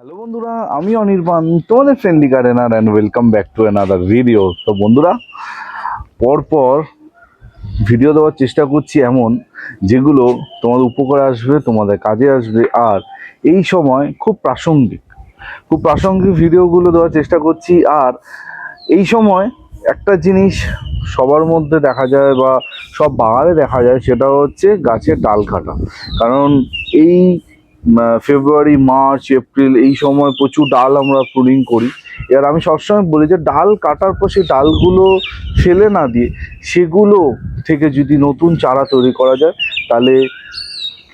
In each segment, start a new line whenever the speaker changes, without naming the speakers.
Hello বন্ধুরা, আমি অনির্বাণ, তোমাদের friendly gardener and welcome back to another video তো বন্ধুরা, পরপর ভিডিও দেওয়ার চেষ্টা করছি এমন যেগুলো তোমাদের উপকারে আসবে, তোমাদের কাজে আসবে, আর এই সময় খুব প্রাসঙ্গিক খুব প্রাসঙ্গিক ভিডিওগুলো দেওয়ার চেষ্টা করছি, আর এই সময় একটা জিনিস সবার মধ্যে দেখা যায় বা সব বাগানে দেখা যায়, সেটা হচ্ছে গাছের ডাল কাটা। কারণ এই ফেব্রুয়ারি মার্চ এপ্রিল এই সময় প্রচুর ডাল আমরা প্রুনিং করি। এবার আমি সবসময় বলি যে ডাল কাটার পর সেই ডালগুলো ফেলে না দিয়ে সেগুলো থেকে যদি নতুন চারা তৈরি করা যায়, তাহলে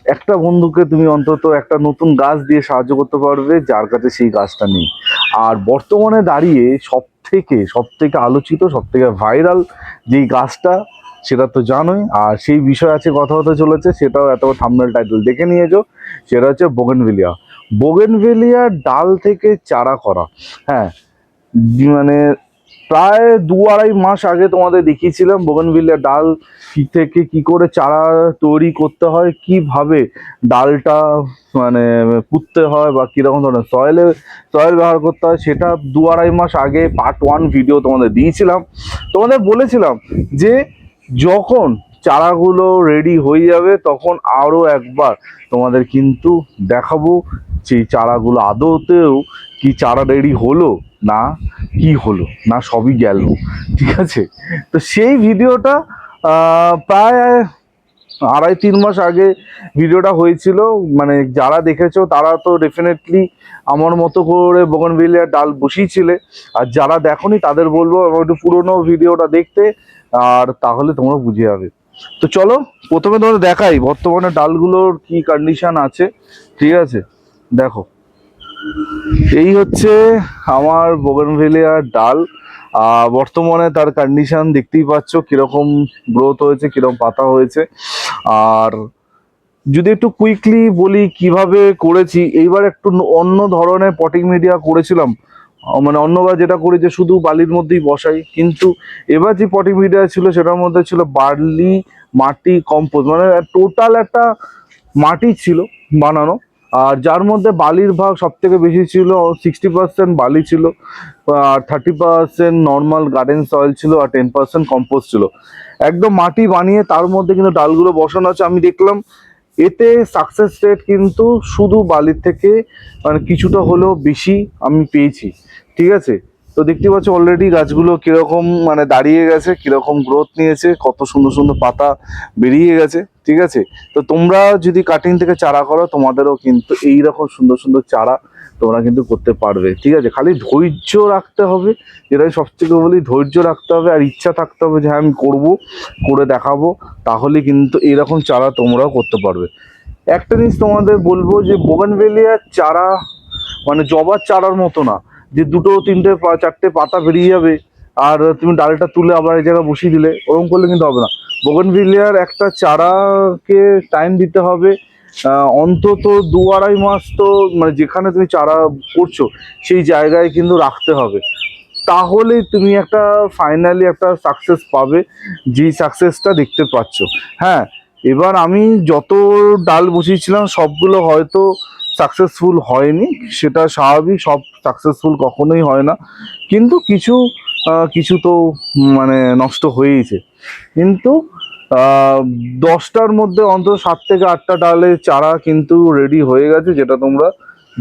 একটা বন্ধুকে তুমি অন্তত একটা নতুন গাছ দিয়ে সাহায্য করতে পারবে, যার কাছে সেই গাছটা নেই। আর বর্তমানে দাঁড়িয়ে সব থেকে সব থেকে আলোচিত সব থেকে ভাইরাল যেই গাছটা সেটা তো জানোই। আর সেই বিষয় আছে কথা হতে চলেছে, সেটাও এত থামনেল টাইটেল দেখে নিয়েছো, সেটা হচ্ছে বোগেনভেলিয়া বোগেনভেলিয়ার ডাল থেকে চারা করা হ্যাঁ মানে প্রায় দু আড়াই মাস আগে তোমাদের দেখিয়েছিলাম বোগেনভিলিয়া ডাল থেকে কি করে চারা তৈরি করতে হয়, কীভাবে ডালটা মানে পুঁততে হয় বা কীরকম ধরনের সয়েলে সয়েল ব্যবহার করতে হয়, সেটা দু আড়াই মাস আগে পার্ট ওয়ান ভিডিও তোমাদের দিয়েছিলাম। তোমাদের বলেছিলাম যে যখন চারাগুলো রেডি হয়ে যাবে, তখন আরও একবার তোমাদের কিন্তু দেখাবো সেই চারাগুলো আদৌতেও কি চারা রেডি হলো না কি হলো, না সবই গেল, ঠিক আছে? তো সেই ভিডিওটা প্রায় আড়াই তিন মাস আগে ভিডিওটা হয়েছিল মানে যারা দেখেছ তারা তো ডেফিনেটলি আমার মতো করে বগনভিলিয়ার ডাল বসিয়েছিলে। আর যারা দেখোনি তাদের বলব একটু পুরোনো ভিডিওটা দেখতে। আর তাহলে তোমরা বুঝে যাবে। তো চলো, প্রথমে তোমাদের দেখাই বর্তমানে ডালগুলোর কি কন্ডিশন আছে, ঠিক আছে? দেখো, এই হচ্ছে আমার বোগনভেলিয়ার ডাল। বর্তমানে তার কন্ডিশন দেখতেই পাচ্ছ, কীরকম গ্রোথ হয়েছে, কীরকম পাতা হয়েছে। আর যদি একটু কুইকলি বলি কীভাবে করেছি, এইবার একটু অন্য ধরনের পটিং মিডিয়া করেছিলাম মানে অন্যবার যেটা করি যে শুধু বালির মধ্যেই বসাই, কিন্তু এবার যে পটিং মিডিয়া ছিল সেটার মধ্যে ছিল বার্লি, মাটি, কম্পোস্ট মানে টোটাল একটা মাটি ছিল বানানো, আর যার মধ্যে বালির ভাগ সব থেকে বেশি ছিল সিক্সটি পার্সেন্ট বালি ছিল, আর thirty percent normal garden soil ছিল, আর টেন পার্সেন্ট কম্পোস্ট ছিল। একদম মাটি বানিয়ে তার মধ্যে কিন্তু ডালগুলো বসানো আছে, আমি দেখলাম এতে সাকসেস রেট কিন্তু শুধু বালির থেকে মানে কিছুটা হলেও বেশি আমি পেয়েছি, ঠিক আছে? তো দেখতে পাচ্ছ অলরেডি গাছগুলো কীরকম মানে দাঁড়িয়ে গেছে, কীরকম গ্রোথ নিয়েছে, কত সুন্দর সুন্দর পাতা বেরিয়ে গেছে, ঠিক আছে? তো তোমরা যদি কাটিং থেকে চারা করো, তোমাদেরও কিন্তু এই রকম সুন্দর সুন্দর চারা তোমরা কিন্তু করতে পারবে, ঠিক আছে? খালি ধৈর্য রাখতে হবে যেটা সব থেকে বলি, ধৈর্য রাখতে হবে আর ইচ্ছা থাকতে হবে যে হ্যাঁ আমি করব, করে দেখাবো, তাহলে কিন্তু এইরকম চারা তোমরাও করতে পারবে। একটা জিনিস তোমাদের বলব যে বোগানভেলিয়ার চারা মানে জবার চারার মতো না যে দুটো, তিনটে চারটে পাতা বেরিয়ে যাবে আর তুমি ডালটা তুলে আবার এই জায়গায় বসিয়ে দিলে, ওরকম করলে কিন্তু হবে না। বোগানভিলিয়ার একটা চারাকে টাইম দিতে হবে অন্তত দু আড়াই মাস তো মানে যেখানে তুমি চারা করছ, সেই জায়গায় কিন্তু রাখতে হবে। তাহলেই তুমি একটা ফাইনালি একটা সাকসেস পাবে যেই সাকসেসটা দেখতে পাচ্ছ। হ্যাঁ এবার আমি যত ডাল বসিয়েছিলাম, সবগুলো হয়তো সাকসেসফুল হয়নি, সেটা স্বাভাবিক, সব সাকসেসফুল কখনোই হয় না। কিন্তু কিছু কিছু তো মানে নষ্ট হয়েইছে। কিন্তু দশটার মধ্যে অন্তত সাত থেকে আটটা ডালের চারা কিন্তু রেডি হয়ে গেছে, যেটা তোমরা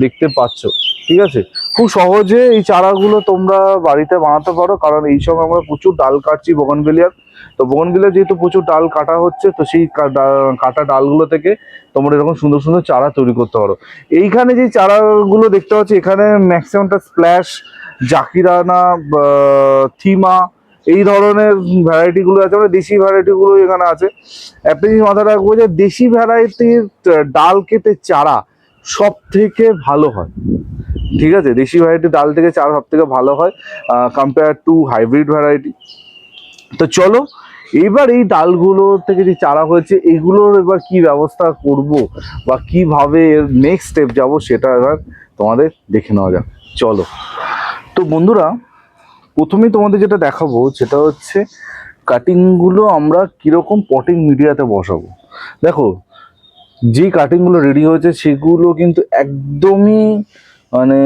দেখতে পাচ্ছ। ঠিক আছে? খুব সহজে এই চারাগুলো তোমরা বাড়িতে বানাতে পারো, কারণ এই সময় আমরা প্রচুর ডাল কাটছি বগনবেলিয়ার। তো বগনবেলিয়ার যেহেতু প্রচুর ডাল কাটা হচ্ছে, তো সেই কাটা ডালগুলো থেকে তোমরা এরকম সুন্দর সুন্দর চারা তৈরি করতে পারো। এইখানে যে চারাগুলো দেখতে পাচ্ছি, এখানে ম্যাক্সিমামটা স্প্ল্যাশ জাকিরানা থিমা, এই ধরনের ভ্যারাইটিগুলো আছে মানে দেশি ভ্যারাইটিগুলো এখানে আছে। একটা জিনিস মাথায় রাখব যে দেশি ভ্যারাইটির ডাল কেটে চারা সব থেকে ভালো হয়। ঠিক আছে? দেশি ভ্যারাইটি ডাল থেকে চারা সব থেকে ভালো হয় কম্পেয়ার টু হাইব্রিড ভ্যারাইটি তো চলো, এবার এই ডালগুলো থেকে যে চারা হয়েছে, এগুলোর এবার কি ব্যবস্থা করব বা কীভাবে এর নেক্সট স্টেপ যাব সেটা এবার তোমাদের দেখে নেওয়া যাক। চলো। তো বন্ধুরা, প্রথমেই তোমাদের যেটা দেখাবো, সেটা হচ্ছে কাটিংগুলো আমরা কীরকম পটিং মিডিয়াতে বসাবো। দেখো যেই কাটিংগুলো রেডি হয়েছে, সেগুলো কিন্তু একদমই মানে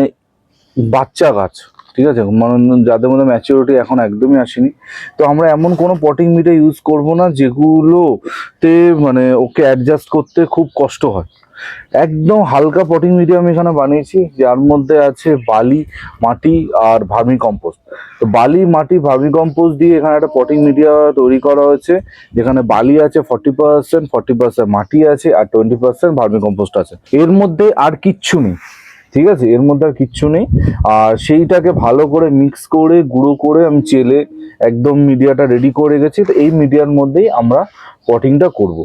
বাচ্চা গাছ। ঠিক আছে? মানে যাদের মধ্যে ম্যাচিউরিটি এখন একদমই আসেনি। তো আমরা এমন কোনো পটিং মিডিয়া ইউজ করব না, যেগুলোতে মানে ওকে অ্যাডজাস্ট করতে খুব কষ্ট হয়। একদম হালকা পটিং মিডিয়া আমি এখানে বানিয়েছি, যার মধ্যে আছে বালি, মাটি আর ভার্মি কম্পোস্ট তো বালি, মাটি, ভার্মি কম্পোস্ট দিয়ে এখানে একটা পটিং মিডিয়া তৈরি করা হয়েছে, যেখানে বালি আছে ফর্টি পার্সেন্ট ফর্টি পার্সেন্ট মাটি আছে, আর টোয়েন্টি পার্সেন্ট ভার্মি কম্পোস্ট আছে। এর মধ্যে আর কিচ্ছু নেই। ঠিক আছে? এর মধ্যে আর কিচ্ছু নেই। আর সেইটাকে ভালো করে মিক্স করে, গুঁড়ো করে আমি চেলে একদম মিডিয়াটা রেডি করে গেছি তো এই মিডিয়ার মধ্যেই আমরা পটিংটা করব।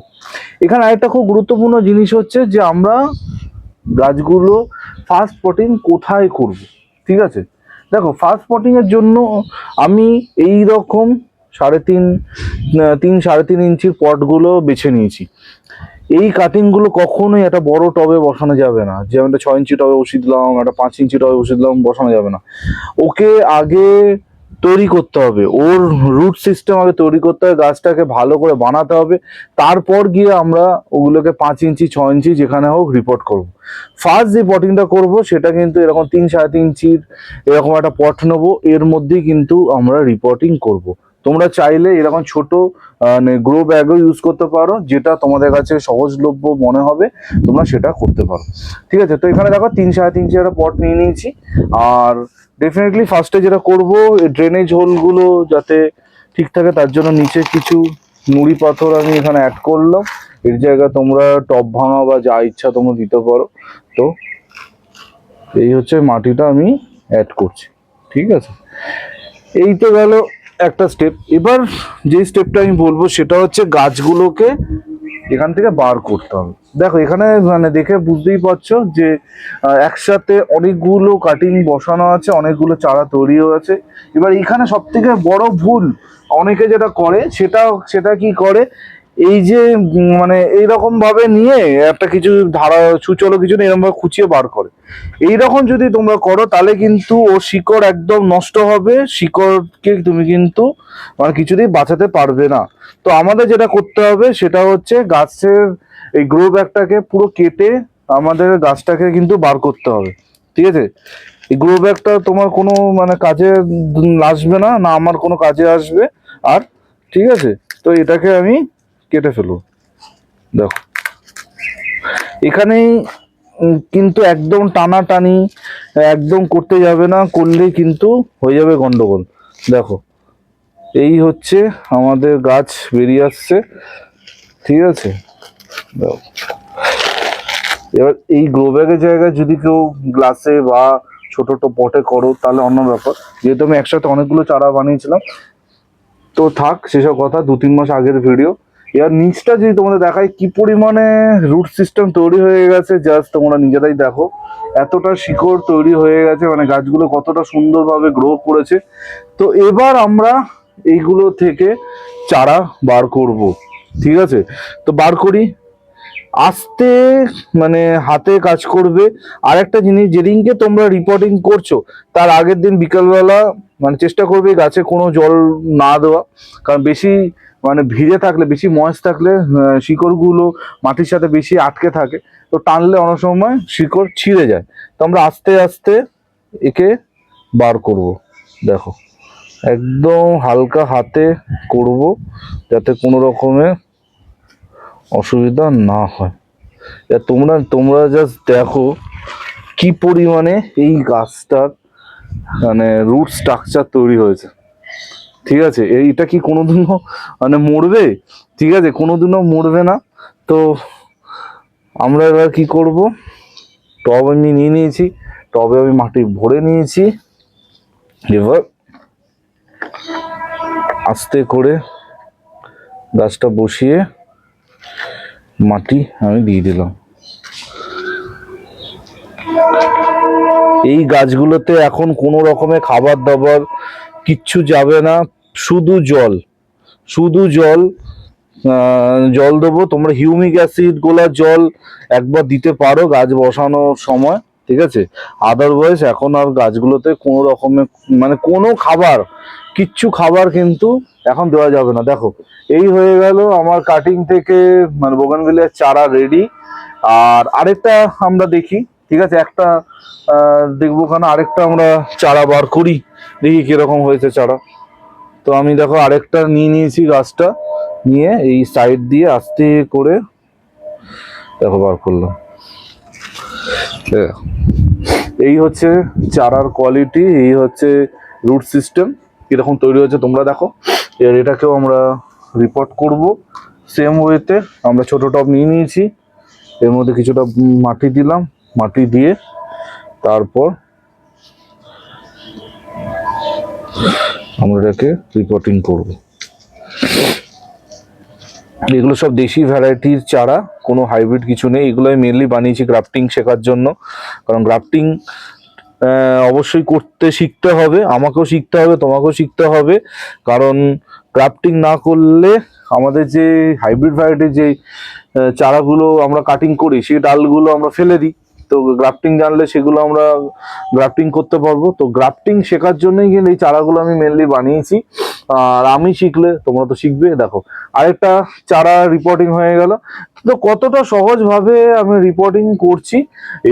এখানে আরেকটা খুব গুরুত্বপূর্ণ জিনিস হচ্ছে যে আমরা গাছগুলো ফার্স্ট পটিং কোথায় করব? ঠিক আছে? দেখো ফার্স্ট পটিং এর জন্য আমি এই রকম সাড়ে তিন তিন সাড়ে তিন ইঞ্চির পটগুলো বেছে নিয়েছি। এই কাটিংগুলো কখনোই একটা বড় টবে বসানো যাবে না। যেমন একটা ছয় ইঞ্চি টবে বসিয়ে দিলাম, একটা পাঁচ ইঞ্চি টবে বসিয়ে দিলাম, বসানো যাবে না। ওকে আগে তৈরি করতে হবে। ওর রুট সিস্টেম আগে তৈরি করতে হবে, গাছটাকে ভালো করে বানাতে হবে। তারপর গিয়ে আমরা ওগুলোকে পাঁচ ইঞ্চি ছ ইঞ্চি যেখানে হোক রিপোর্ট করব। ফার্স্ট যে পটিংটা করব, সেটা কিন্তু এরকম তিন সাড়ে তিন ইঞ্চির এরকম একটা পট নেব। এর মধ্যেই কিন্তু আমরা রিপোর্টিং করব। তোমরা চাইলে এরকম ছোট গ্রো ব্যাগও ইউজ করতে পারো, যেটা তোমাদের কাছে সহজলভ্য মনে হবে, তোমরা সেটা করতে পারো। ঠিক আছে? তো এখানে দেখো তিন, সাড়ে তিন একটা পট নিয়ে নিয়েছি। আর ডেফিনেটলি ফার্স্টে যেটা করব ড্রেনেজ হোলগুলো যাতে ঠিক থাকে, তার জন্য নিচে কিছু নুড়ি পাথর আমি এখানে অ্যাড করলাম। এর জায়গায় তোমরা টপ ভাঙা বা যা ইচ্ছা তোমরা দিতে পারো। তো এই হচ্ছে মাটিটা আমি অ্যাড করছি। ঠিক আছে? এই তো গেল একটা স্টেপ এবার যে স্টেপটা আমি বলব সেটা হচ্ছে গাছগুলোকে এখান থেকে বার করতে হবে। দেখো এখানে মানে দেখে বুঝতেই পারছ যে একসাথে অনেকগুলো কাটিং বসানো আছে, অনেকগুলো চারা তৈরি হয়েছে এবার এখানে সব থেকে বড় ভুল, অনেকে যেটা করে সেটা সেটা কি করে? এই যে মানে এইরকম ভাবে নিয়ে একটা কিছু ধারা, সুচলো কিছু এরকম ভাবে খুঁচিয়ে বার করে। এইরকম যদি তোমরা করো, তাহলে কিন্তু ও শিকড় একদম নষ্ট হবে। শিকড়কে তুমি কিন্তু মানে কিছুতেই বাঁচাতে পারবে না। তো আমাদের যেটা করতে হবে, সেটা হচ্ছে গাছের এই গ্রো ব্যাগটাকে পুরো কেটে আমাদের গাছটাকে কিন্তু বার করতে হবে। ঠিক আছে? এই গ্রো ব্যাগটা তোমার কোনো মানে কাজে আসবে না না আমার কোনো কাজে আসবে। আর, ঠিক আছে? তো এটাকে আমি কেটে ফেলব। দেখো। এখানেই কিন্তু একদম টানাটানি, একদম করতে যাবে না, করলেই কিন্তু হয়ে যাবে গন্ডগোল। দেখো, এই হচ্ছে আমাদের গাছ বেরিয়ে আসছে। ঠিক আছে। এবার এই গ্রো ব্যাগের জায়গায় যদি কেউ গ্লাসে বা ছোট ছোট পটে করো, তাহলে অন্য ব্যাপার। যেহেতু আমি একসাথে অনেকগুলো চারা বানিয়েছিলাম। তো থাক, সেসব কথা দু তিন মাস আগের ভিডিও এবার নিচটা যদি তোমাদের দেখায় কি পরিমাণে রুট সিস্টেম তৈরি হয়ে গেছে জাস্ট তোমরা নিজেরাই দেখো। এতটা শিকড় তৈরি হয়ে গেছে মানে গাছগুলো কতটা সুন্দরভাবে গ্রো করেছে। তো এবার আমরা এইগুলো থেকে চারা বার করব, ঠিক আছে? তো বার করি। আস্তে মানে হাতে কাজ করবে। আর একটা জিনিস, যেদিনকে তোমরা রিপোর্টিং করছ, তার আগের দিন বিকালবেলা মানে চেষ্টা করবে গাছে কোনো জল না দেওয়া। কারণ বেশি মানে ভিজে থাকলে, বেশি ময়েস থাকলে শিকড়গুলো মাটির সাথে বেশি আটকে থাকে, তো টানলে অনেক সময় শিকড় ছিঁড়ে যায়। তো আমরা আস্তে আস্তে একে বার করব, দেখো। একদম হালকা হাতে করব, যাতে কোনো রকমের অসুবিধা না হয়। তোমরা তোমরা জাস্ট দেখো কি পরিমাণে এই গাছটার মানে রুট স্ট্রাকচার তৈরি হয়েছে। ঠিক আছে? এইটা কি কোনোদিনও মানে মরবে? ঠিক আছে, কোনোদিনও মরবে না। তো আমরা এবার কি করব? টব আমি নিয়ে নিয়েছি। টবে আমি মাটি ভরে নিয়েছি। এবার আস্তে করে গাছটা বসিয়ে মাটি আমি দিয়ে দিলাম। এই গাছগুলোতে এখন কোনো রকমের খাবার দাবার কিচ্ছু যাবে না, শুধু জল। শুধু জল জল দেবো। তোমরা হিউমিক অ্যাসিড গোলা জল একবার দিতে পারো গাছ বসানোর সময়, ঠিক আছে? আদারওয়াইজ এখন আর গাছগুলোতে কোনো রকমের মানে কোনো খাবার, কিচ্ছু খাবার কিন্তু এখন দেওয়া যাবে না। দেখো, এই হয়ে গেল আমার কাটিং থেকে মানে বোগানভিলিয়ার চারা রেডি আর আরেকটা আমরা দেখি, ঠিক আছে? একটা দেখব কেন আরেকটা আমরা চারা বার করি। দেখি কীরকম হয়েছে চারা। তো আমি দেখো আরেকটা নিয়ে নিয়েছি গাছটা, নিয়ে এই সাইড দিয়ে আস্তে করে দেখো বার করলাম। এই হচ্ছে চারার কোয়ালিটি এই হচ্ছে রুট সিস্টেম কীরকম তৈরি হয়েছে তোমরা দেখো। এর এটাকেও আমরা রিপোর্ট করব। সেম ওয়েতে আমরা ছোট টপ নিয়ে নিয়েছি, এর মধ্যে কিছুটা মাটি দিলাম, মাটি দিয়ে তারপর আমরা এটাকে রিপোর্টিং করব। এগুলো সব দেশি ভ্যারাইটির চারা, কোনো হাইব্রিড কিছু নেই। এগুলো আমি মেনলি বানিয়েছি গ্রাফটিং শেখার জন্য। কারণ গ্রাফটিং অবশ্যই করতে শিখতে হবে। আমাকেও শিখতে হবে, তোমাকেও শিখতে হবে। কারণ গ্রাফটিং না করলে আমাদের যে হাইব্রিড ভ্যারাইটির যে চারাগুলো আমরা কাটিং করি, সেই ডালগুলো আমরা ফেলে দিই। তো গ্রাফটিং জানলে সেগুলো আমরা গ্রাফটিং করতে পারব। তো গ্রাফটিং শেখার জন্যই কিন্তু এই চারাগুলো আমি মেনলি বানিয়েছি। আর আমি শিখলে তোমরা তো শিখবে, দেখো। আরেকটা চারা রিপোর্টিং হয়ে গেল। তো কতটা সহজভাবে আমি রিপোর্টিং করছি?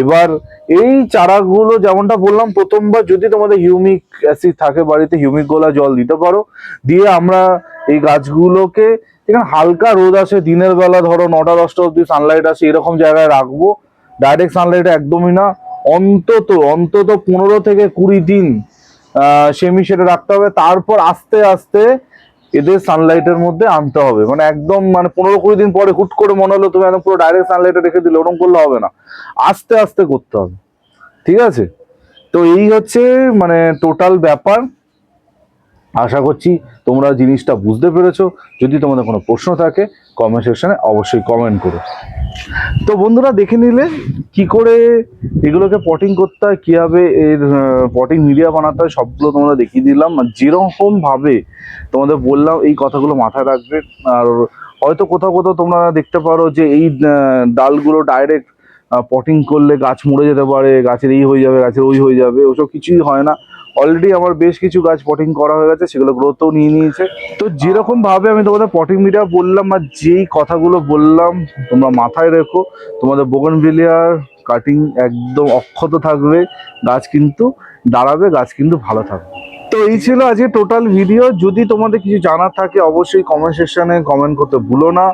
এবার এই চারাগুলো যেমনটা বললাম, প্রথমবার যদি তোমাদের হিউমিক অ্যাসিড থাকে বাড়িতে হিউমিক গোলা জল দিতে পারো। দিয়ে আমরা এই গাছগুলোকে এখানে হালকা রোদ আসে, দিনের বেলা ধরো নটা, দশটা অব্দি সানলাইট আসে, এরকম জায়গায় রাখব। ডাইরেক্ট সানলাইট একদমই না। অন্তত অন্তত পনেরো থেকে কুড়ি দিন সেমি সেটা রাখতে হবে। তারপর আস্তে আস্তে এদের সানলাইটের মধ্যে আনতে হবে। মানে একদম মানে পনেরো কুড়ি দিন পরে হুট করে মনে হলো তুমি একদম পুরো ডাইরেক্ট সানলাইটে রেখে দিলে, ওরকম করলে হবে না। আস্তে আস্তে করতে হবে। ঠিক আছে? তো এই হচ্ছে মানে টোটাল ব্যাপার। আশা করছি তোমরা জিনিসটা বুঝতে পেরেছ। যদি তোমাদের কোনো প্রশ্ন থাকে কমেন্ট সেকশনে অবশ্যই কমেন্ট করো। তো বন্ধুরা দেখে নিলে কি করে এগুলোকে পটিং করতে হয়, কীভাবে এর পটিং মিডিয়া বানাতে হয়, সবগুলো তোমরা দেখিয়ে দিলাম। আর যেরকম তোমাদের বললাম, এই কথাগুলো মাথায় রাখবে। আর হয়তো কোথাও কোথাও তোমরা দেখতে পারো যে এই ডালগুলো ডাইরেক্ট পটিং করলে গাছ মরে যেতে পারে, গাছের এই হয়ে যাবে, গাছের ওই হয়ে যাবে, ওসব কিছুই হয় না। অলরেডি আমার বেশ কিছু গাছ পটিং করা হয়ে গেছে, সেগুলো গ্রোথও নিয়ে নিয়েছে। তো যেরকম ভাবে আমি তোমাদের পটিং মিডিয়া বললাম আর যেই কথাগুলো বললাম, তোমরা মাথায় রেখো। তোমাদের বোগনভিলিয়ার কাটিং একদম অক্ষত থাকবে, গাছ কিন্তু দাঁড়াবে, গাছ কিন্তু ভালো থাকবে। তো এই ছিল আজকে টোটাল ভিডিও যদি তোমাদের কিছু জানার থাকে, অবশ্যই কমেন্ট সেকশনে কমেন্ট করতে ভুলো না।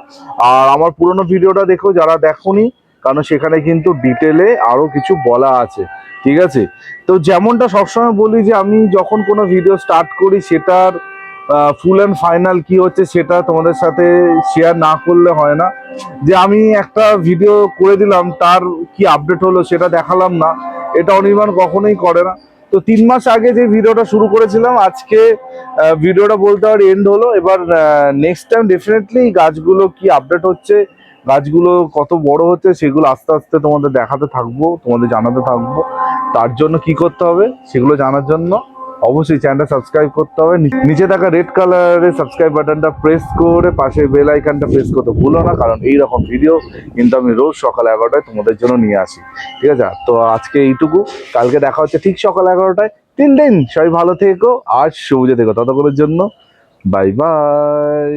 আর আমার পুরোনো ভিডিওটা দেখো, যারা দেখোনি, কারণ সেখানে কিন্তু ডিটেলে আরও কিছু বলা আছে। ঠিক আছে? তো যেমনটা সবসময় বলি যে আমি যখন কোনো ভিডিও স্টার্ট করি, সেটার ফুল অ্যান্ড ফাইনাল কি হচ্ছে সেটা তোমাদের সাথে শেয়ার না করলে হয় না। যে আমি একটা ভিডিও করে দিলাম, তার কি আপডেট হলো সেটা দেখালাম না। এটা অনির্বাণ কখনোই করে না। তো তিন মাস আগে যে ভিডিওটা শুরু করেছিলাম, আজকে ভিডিওটা বলতে আর এন্ড হলো। এবার নেক্সট টাইম ডেফিনেটলি গাছগুলো কি আপডেট হচ্ছে, গাছগুলো কত বড় হচ্ছে, সেগুলো আস্তে আস্তে তোমাদের দেখাতে থাকব, তোমাদের জানাতে থাকব। তার জন্য কি করতে হবে সেগুলো জানার জন্য অবশ্যই চ্যানেলটা সাবস্ক্রাইব করতে হবে। নিচে থাকা রেড কালারের সাবস্ক্রাইব বাটনটা প্রেস করে পাশে বেল আইকনটা প্রেস করতে ভুলো না, কারণ এই রকম ভিডিও কিন্তু আমি রোজ সকাল এগারোটায় তোমাদের জন্য নিয়ে আসি। ঠিক আছে? তো আজকে এইটুকু। কালকে দেখা হচ্ছে ঠিক সকাল এগারোটায়। তিন দিন সবাই ভালো থেকো আর সবুজে থেকো। ততক্ষণের জন্য বাই বাই